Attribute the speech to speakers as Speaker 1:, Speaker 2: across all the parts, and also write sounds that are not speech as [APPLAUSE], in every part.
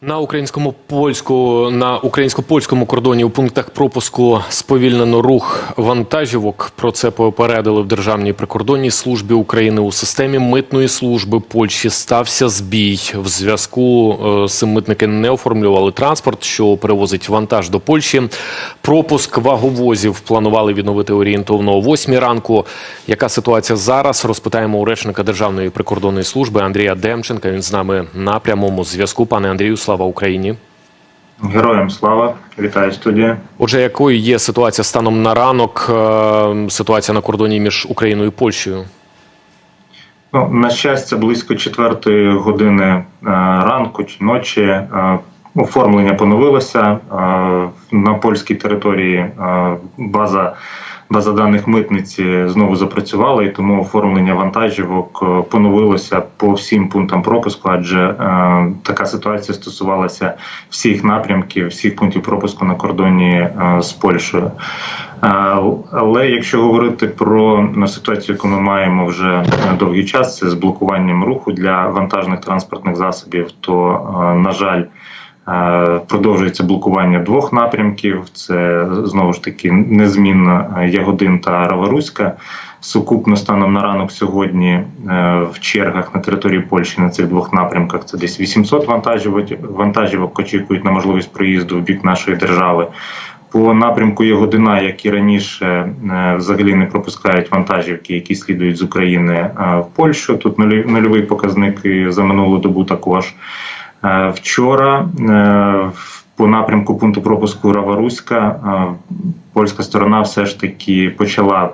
Speaker 1: На українському польську на українсько-польському кордоні у пунктах пропуску сповільнено рух вантажівок. Про це попередили в Державній прикордонній службі України у системі митної служби Польщі. Стався збій. В зв'язку е, з цим митники не оформлювали транспорт, що перевозить вантаж до Польщі. Пропуск ваговозів планували відновити орієнтовно о 8 ранку. Яка ситуація зараз? Розпитаємо у речника Державної прикордонної служби Андрія Демченка. Він з нами на прямому зв'язку. Пане Андрію, слава Україні.
Speaker 2: Героям слава, вітаю студія.
Speaker 1: Отже, якою є ситуація станом на ранок? е, Ситуація на кордоні між Україною і Польщею?
Speaker 2: Ну, на щастя, близько четвертої години е, ранку чи ночі е, оформлення поновилося на польській території. База база даних митниці знову запрацювала, і тому оформлення вантажівок е, поновилося по всім пунктам пропуску, адже е, така ситуація стосувалася всіх напрямків, всіх пунктів пропуску на кордоні е, з Польщею. Е, Але якщо говорити про на ситуацію, яку ми маємо вже е, довгий час, це з блокуванням руху для вантажних транспортних засобів, то е, на жаль. Е, Продовжується блокування двох напрямків. Це знову ж таки незмінно е, Ягодин та Раваруська. Сукупно станом на ранок сьогодні е, в чергах на території Польщі на цих двох напрямках це десь 800 вантажівок, очікують на можливість проїзду в бік нашої держави. По напрямку Ягодина, як і раніше, взагалі не пропускають вантажівки, які слідують з України в Польщу. Тут нульовий показник за минулу добу також. Е, Вчора е, по напрямку пункту пропуску Раваруська е, польська сторона все ж таки почала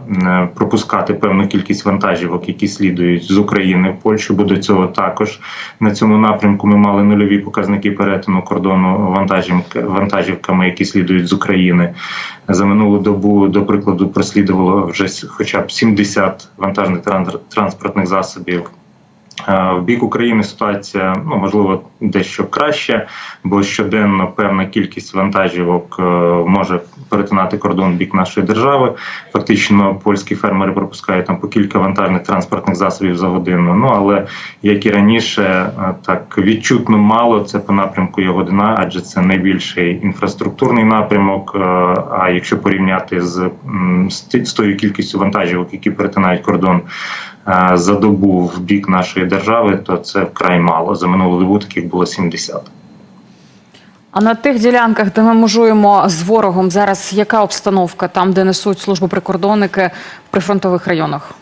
Speaker 2: пропускати певну кількість вантажівок, які слідують з України в Польщу. Бо до цього також на цьому напрямку ми мали нульові показники перетину кордону вантажівк- вантажівками, які слідують з України. За минулу добу, до прикладу, прослідувало вже хоча б 70 вантажних транс- транспортних засобів. Е, В бік України ситуація ну можливо дещо краще, бо щоденно певна кількість вантажівок е, може перетинати кордон в бік нашої держави. Фактично, польські фермери пропускають там по кілька вантажних транспортних засобів за годину. Ну але як і раніше, е, так відчутно мало це по напрямку Ягодина, адже це найбільший інфраструктурний напрямок. А якщо порівняти з, з тою кількістю вантажівок, які перетинають кордон за добу в бік нашої держави, то це вкрай мало. За минулу добу таких було 70.
Speaker 3: А на тих ділянках, де ми мужуємо з ворогом, зараз яка обстановка там, де несуть службу прикордонники в прифронтових районах?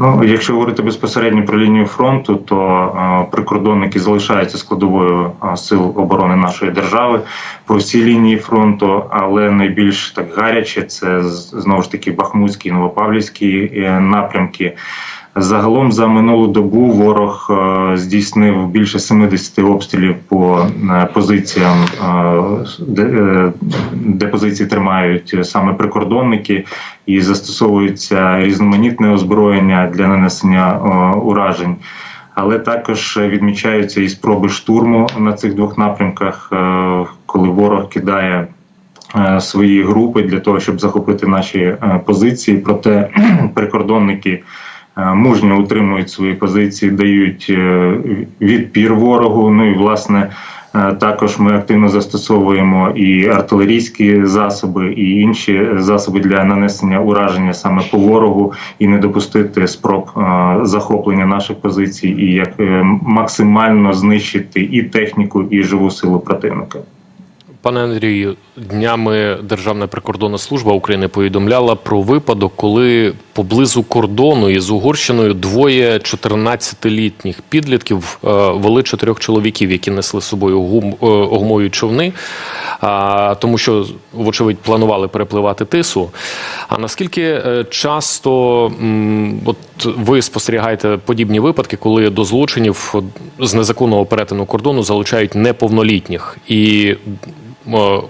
Speaker 2: Ну, якщо говорити безпосередньо про лінію фронту, то е, прикордонники залишаються складовою е, сил оборони нашої держави по всій лінії фронту, але найбільш так гаряче це знову ж таки Бахмутський, Новопавлівський е, напрямки. Загалом за минулу добу ворог е, здійснив більше 70 обстрілів по е, позиціям, е, де, позиції тримають саме прикордонники, і застосовується різноманітне озброєння для нанесення уражень. Але також відмічаються і спроби штурму на цих двох напрямках, коли ворог кидає свої групи для того, щоб захопити наші позиції. Проте [CLEARS THROAT] прикордонники мужньо утримують свої позиції, дають е, відпір ворогу. Ну і власне. е, Також ми активно застосовуємо і артилерійські засоби, і інші засоби для нанесення ураження саме по ворогу, і не допустити спроб е, захоплення наших позицій, і як е, максимально знищити і техніку, і живу силу противника.
Speaker 1: Пане Андрію, днями Державна прикордонна служба України повідомляла про випадок, коли поблизу кордону із Угорщиною двоє 14-літніх підлітків е, вели чотирьох чоловіків, які несли з собою гум, е, гумові човни, тому що, вочевидь, планували перепливати тису. А наскільки е, часто от ви спостерігаєте подібні випадки, коли до злочинів з незаконного перетину кордону залучають неповнолітніх і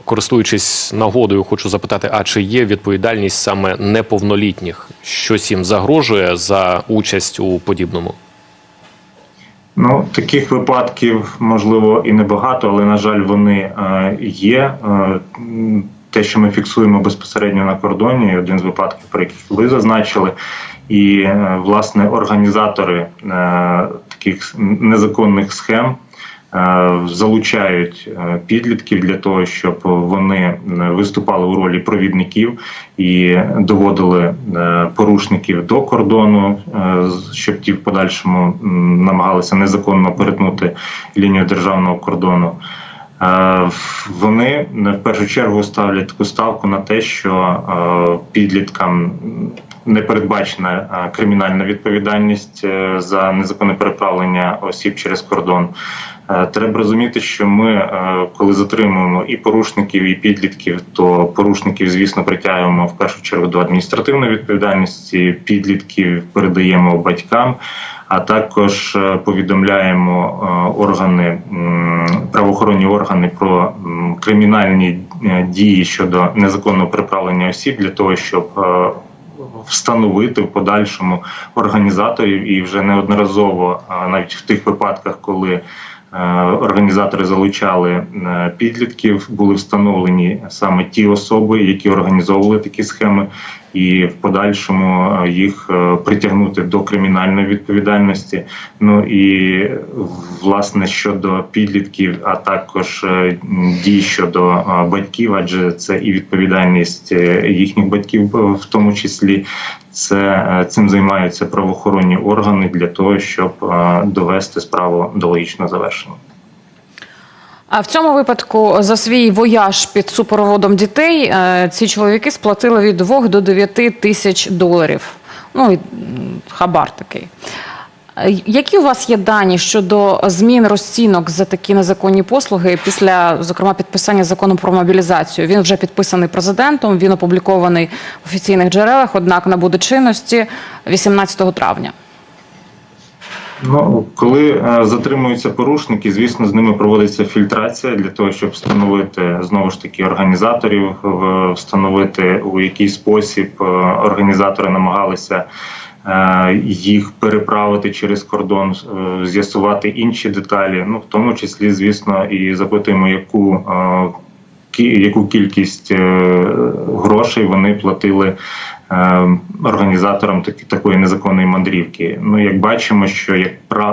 Speaker 1: користуючись нагодою, хочу запитати: а чи є відповідальність саме неповнолітніх? Щось їм загрожує за участь у подібному?
Speaker 2: Ну, таких випадків можливо і небагато, але на жаль, вони е, є. Е, те, що ми фіксуємо безпосередньо на кордоні, один з випадків, про яких ви зазначили, і е, власне організатори таких незаконних схем залучають е, підлітків для того, щоб вони е, виступали у ролі провідників і доводили е, порушників до кордону, е, щоб ті в подальшому намагалися незаконно перетнути лінію державного кордону. Е, Вони е, в першу чергу ставлять таку ставку на те, що е, підліткам не передбачена е, кримінальна відповідальність е, за незаконне переправлення осіб через кордон. Е, Треба розуміти, що ми, коли затримуємо і порушників, і підлітків, то порушників, звісно, притягуємо в першу чергу до адміністративної відповідальності, підлітків передаємо батькам а також повідомляємо органи правоохоронні органи про кримінальні дії щодо незаконного приправлення осіб для того, щоб встановити в подальшому організаторів і вже неодноразово, навіть в тих випадках, коли е, Організатори залучали е, підлітків, були встановлені саме ті особи, які організовували такі схеми, і в подальшому е, їх е, притягнути до кримінальної відповідальності. Ну і власне щодо підлітків, а також е, дій щодо батьків, адже це і відповідальність їхніх батьків, в тому числі. Це цим займаються правоохоронні органи для того, щоб довести справу до логічного завершення.
Speaker 3: А в цьому випадку за свій вояж під супроводом дітей е, ці чоловіки сплатили від 2 до 9 тисяч доларів. Ну, хабар такий. Е, Які у вас є дані щодо змін розцінок за такі незаконні послуги після, зокрема, підписання закону про мобілізацію? Він вже підписаний президентом, він опублікований в офіційних джерелах, однак набуде чинності 18 травня.
Speaker 2: Ну, коли е, затримуються порушники, звісно, з ними проводиться фільтрація для того, щоб встановити знову ж таки організаторів, встановити у який спосіб е, організатори намагалися е, їх переправити через кордон, з'ясувати інші деталі. Ну, в тому числі, звісно, і запитуємо, яку яку кількість грошей вони платили е, організаторам такі- такої незаконної мандрівки. Ну, як бачимо, що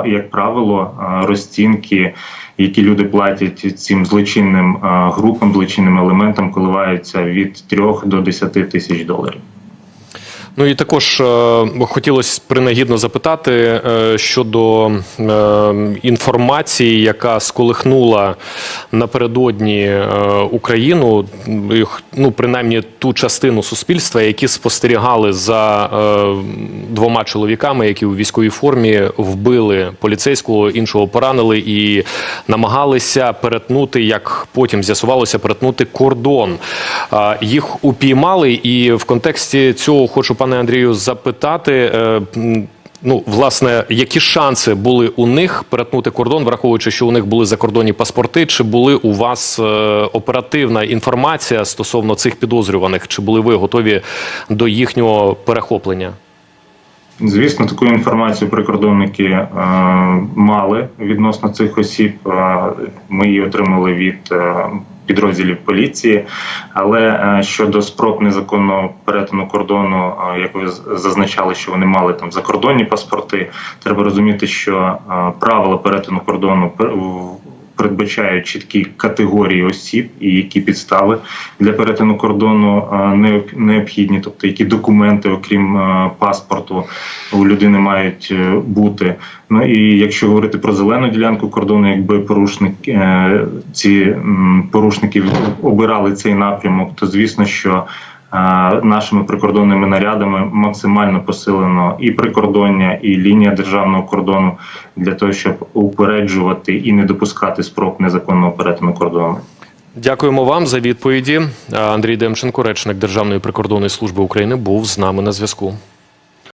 Speaker 2: як правило, е, розцінки, які люди платять цим злочинним е, групам, злочинним елементам, коливаються від 3 до 10 тисяч доларів.
Speaker 1: Ну і також е, хотілося принагідно запитати е, щодо е, інформації, яка сколихнула напередодні е, Україну, ну принаймні ту частину суспільства, які спостерігали за е, двома чоловіками, які у військовій формі вбили поліцейського, іншого поранили і намагалися перетнути, як потім з'ясувалося, перетнути кордон. А, Їх упіймали, і в контексті цього хочу, пане Андрію, запитати. е, Ну, власне, які шанси були у них перетнути кордон, враховуючи, що у них були закордонні паспорти? Чи були у вас е, оперативна інформація стосовно цих підозрюваних? Чи були ви готові до їхнього перехоплення?
Speaker 2: Звісно, таку інформацію прикордонники е, мали відносно цих осіб. Е, ми її отримали від е, підрозділів поліції. Але е, щодо спроб незаконного перетину кордону, е, як ви зазначали, що вони мали там закордонні паспорти, треба розуміти, що е, правила перетину кордону в- передбачають чіткі категорії осіб і які підстави для перетину кордону необхідні, тобто які документи, окрім паспорту, у людини мають е, бути. Ну і якщо говорити про зелену ділянку кордону, якби порушник е, ці порушники обирали цей напрямок, то звісно, що нашими прикордонними нарядами максимально посилено і прикордоння, і лінія державного кордону для того, щоб упереджувати і не допускати спроб незаконного перетину кордону.
Speaker 1: Дякуємо вам за відповіді. Андрій Демченко, речник Державної прикордонної служби України, був з нами на зв'язку.